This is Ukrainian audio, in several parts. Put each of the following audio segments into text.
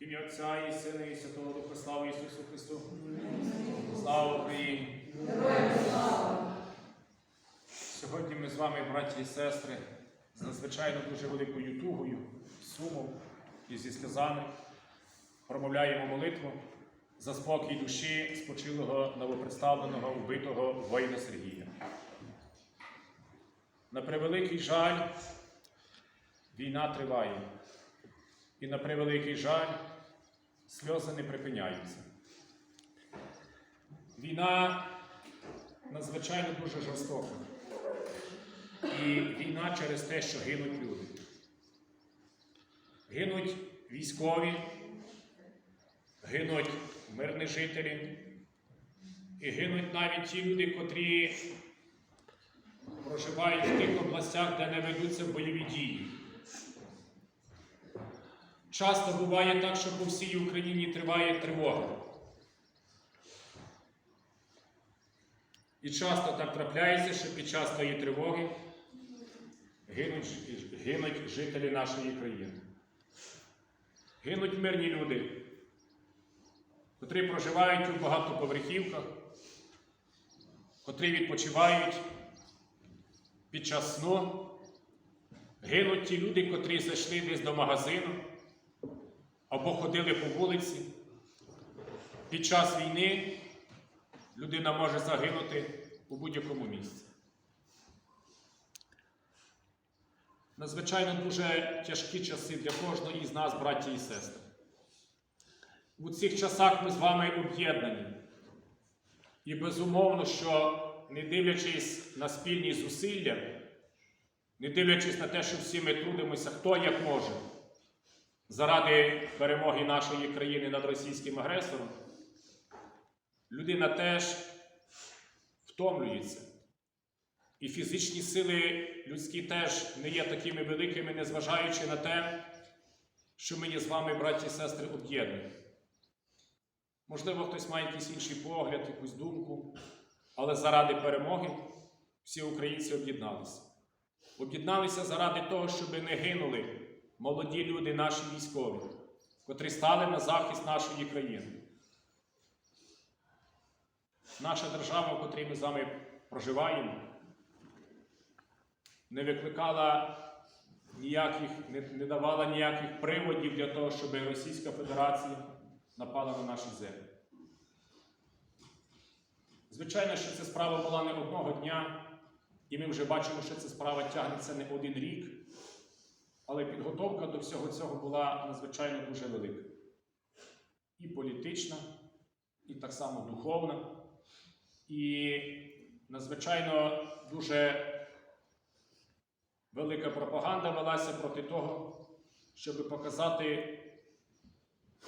В ім'я Отця і Сина, і Святого Духа, слава Ісусу Христу. Слава Україні! Сьогодні ми з вами, браті і сестри, з надзвичайно дуже великою тугою, сумом і зі сльозами промовляємо молитву за спокій душі спочилого новопредставленого вбитого воїна Сергія. На превеликий жаль, війна триває. І на превеликий жаль, сльози не припиняються. Війна надзвичайно дуже жорстока. І війна через те, що гинуть люди. Гинуть військові, гинуть мирні жителі, і гинуть навіть ті люди, котрі проживають в тих областях, де не ведуться бойові дії. Часто буває так, що по всій Україні триває тривога. І часто так трапляється, що під час тої тривоги гинуть, гинуть жителі нашої країни. Гинуть мирні люди, котрі проживають у багатоповерхівках, котрі відпочивають під час сну. Гинуть ті люди, котрі зайшли десь до магазину або ходили по вулиці. Під час війни людина може загинути у будь-якому місці. Надзвичайно дуже тяжкі часи для кожного із нас, браті і сестри. У цих часах ми з вами об'єднані. І безумовно, що не дивлячись на спільні зусилля, не дивлячись на те, що всі ми трудимося, хто як може, заради перемоги нашої країни над російським агресором, людина теж втомлюється. І фізичні сили людські теж не є такими великими, незважаючи на те, що мені з вами, браті і сестри, об'єднують. Можливо, хтось має якийсь інший погляд, якусь думку, але заради перемоги всі українці об'єдналися. Об'єдналися заради того, щоб не гинули молоді люди, наші військові, котрі стали на захист нашої країни. Наша держава, в котрій ми з вами проживаємо, не викликала ніяких, не, не давала ніяких приводів для того, щоб Російська Федерація напала на наші землі. Звичайно, що ця справа була не одного дня, і ми вже бачимо, що ця справа тягнеться не один рік, але підготовка до всього цього була надзвичайно дуже велика. І політична, і так само духовна, і надзвичайно дуже велика пропаганда велася проти того, щоб показати,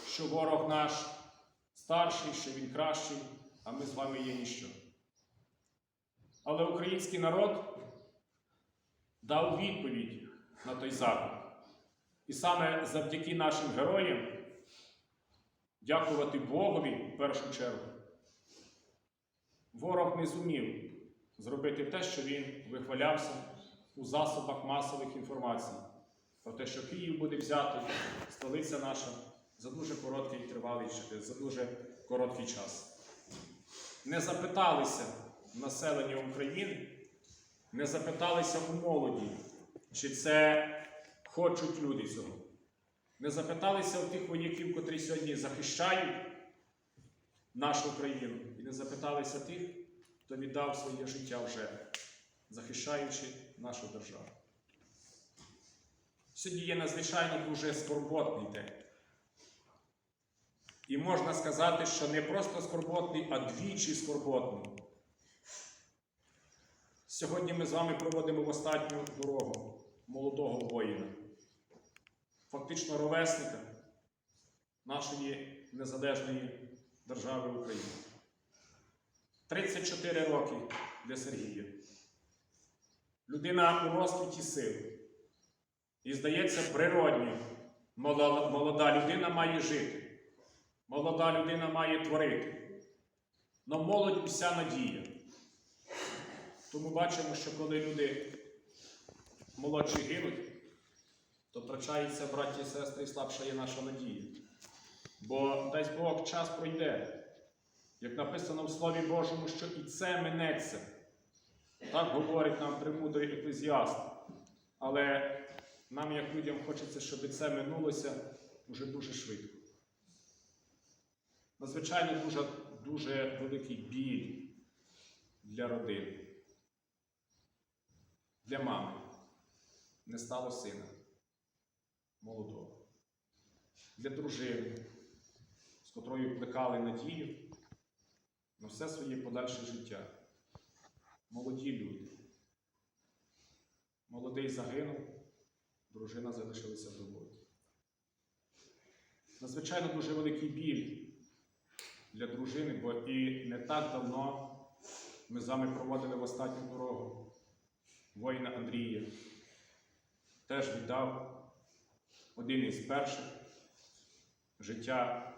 що ворог наш старший, що він кращий, а ми з вами є ніщо. Але український народ дав відповідь на той заклик. І саме завдяки нашим героям, дякувати Богові в першу чергу, ворог не зумів зробити те, що він вихвалявся у засобах масових інформацій. Про те, що Київ буде взятий, столиця наша за дуже короткий тривалий за дуже короткий час. Не запиталися населення України, не запиталися у молоді, чи це хочуть люди цього. Не запиталися у тих вояків, котрі сьогодні захищають нашу країну, і не запиталися тих, хто віддав своє життя вже, захищаючи нашу державу. Сьогодні є надзвичайно дуже скорботний день. І можна сказати, що не просто скорботний, а двічі скорботний. Сьогодні ми з вами проводимо в останню дорогу молодого воїна, фактично ровесника нашої незалежної держави України. 34 роки для Сергія. Людина у розквіті сил. І, здається, природньо молода людина має жити. Молода людина має творити. Но молодь уся надія. Тому бачимо, що коли люди молодші гинуть, то втрачається, браті і сестри, і слабша є наша надія. Бо дасть Бог час пройде. Як написано в Слові Божому, що і це минеться. Так говорить нам премудрий еклезіаст. Але нам, як людям, хочеться, щоб це минулося уже дуже швидко. Надзвичайно дуже, дуже великий біль для родини, для мами. Не стало сина молодого, для дружини, з котрою плекали надію на все своє подальше життя. Молоді люди. Молодий загинув, дружина залишилася вдовою. Надзвичайно дуже великий біль для дружини, бо і не так давно ми з вами проводили в останню дорогу воїна Андрія. Теж віддав один із перших життя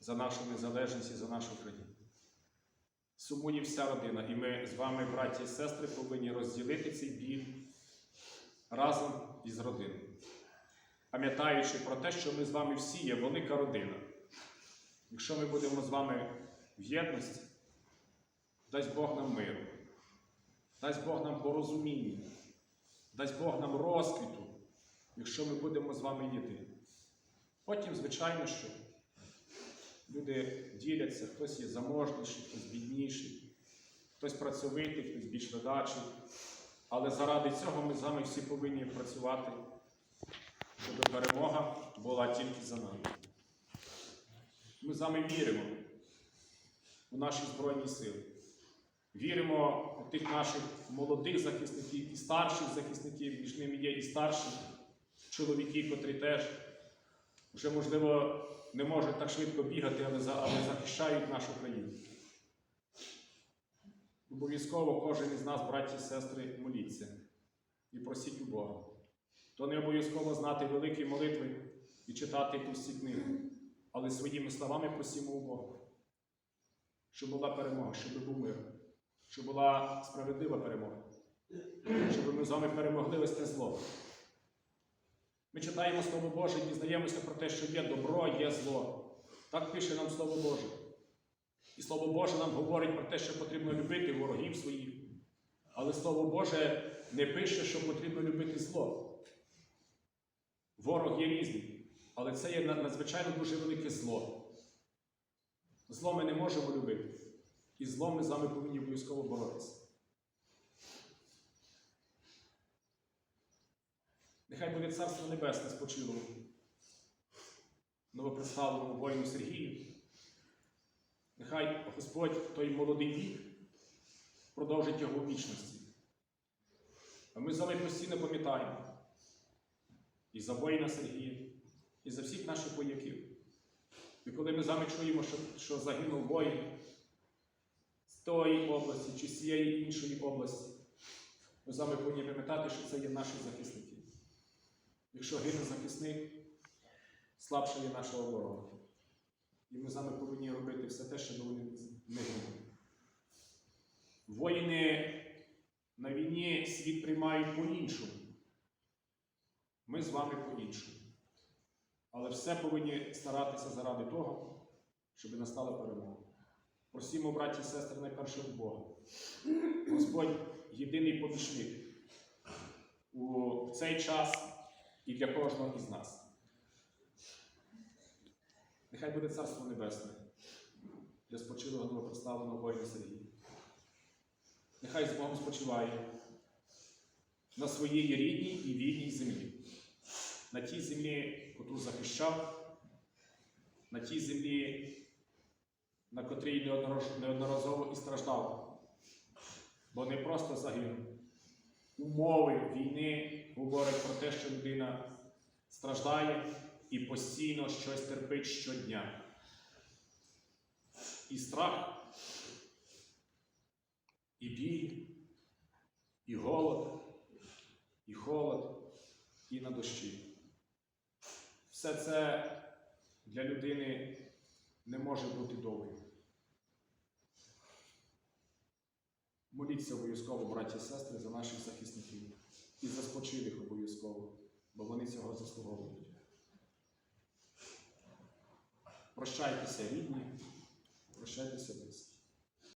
за нашу незалежність і за нашу країну. Сумує вся родина, і ми з вами, браті і сестри, повинні розділити цей біль разом із родиною, пам'ятаючи про те, що ми з вами всі є велика родина. Якщо ми будемо з вами в єдності, дасть Бог нам миру, дасть Бог нам порозуміння, дасть Бог нам розквіту, якщо ми будемо з вами єдині. Потім, звичайно, що люди діляться, хтось є заможніший, хтось бідніший, хтось працьовитий, хтось більш ледачий. Але заради цього ми з вами всі повинні працювати, щоб перемога була тільки за нами. Ми з вами віримо у наші Збройні Сили. Віримо у тих наших молодих захисників і старших захисників, між ними є і старші чоловіки, котрі теж вже, можливо, не можуть так швидко бігати, але, захищають нашу країну. Обов'язково кожен із нас, браті і сестри, моліться і просіть у Бога. То не обов'язково знати великі молитви і читати пусті книги, але своїми словами просімо у Бога, щоб була перемога, щоб був мир, щоб була справедлива перемога, щоб ми з вами перемогли ось те зло. Ми читаємо Слово Боже і дізнаємося про те, що є добро, є зло. Так пише нам Слово Боже. І Слово Боже нам говорить про те, що потрібно любити ворогів своїх. Але Слово Боже не пише, що потрібно любити зло. Ворог є різний, але це є надзвичайно дуже велике зло. Зло ми не можемо любити. І зло ми з вами повинні обов'язково боротися. Нехай буде Царство Небесне спочило новопредставленому воїну Сергію. Нехай Господь той молодий вік продовжить його у вічності. А ми з вами постійно пам'ятаємо і за воїна Сергія, і за всіх наших вояків. І коли ми з вами чуємо, що, що загинув воїн тої області чи з цієї іншої області, ми з вами повинні пам'ятати, що це є наші захисники. Якщо гине захисник, слабша є наша оборона. І ми з вами повинні робити все те, щоб вони не гинули. Воїни на війні світ приймають по-іншому. Ми з вами по-іншому. Але все повинні старатися заради того, щоб настала перемога. Просімо, браті і сестри, найперше у Бога. Господь єдиний помічник у цей час і для кожного із нас. Нехай буде Царство Небесне для спочилого новопроставленого воїна Сергія. Нехай з Богом спочиває на своїй рідній і вільній землі, на тій землі, яку захищав, на тій землі, на котрій неодноразово і страждав, бо не просто загинув. Умови війни говорять про те, що людина страждає і постійно щось терпить щодня. І страх, і біль, і голод, і холод, і на дощі. Все це для людини не може бути довгим. Моліться обов'язково, браті і сестри, за наших захисників і за спочилих обов'язково, бо вони цього заслуговують. Прощайтеся, рідні, прощайтеся близькі.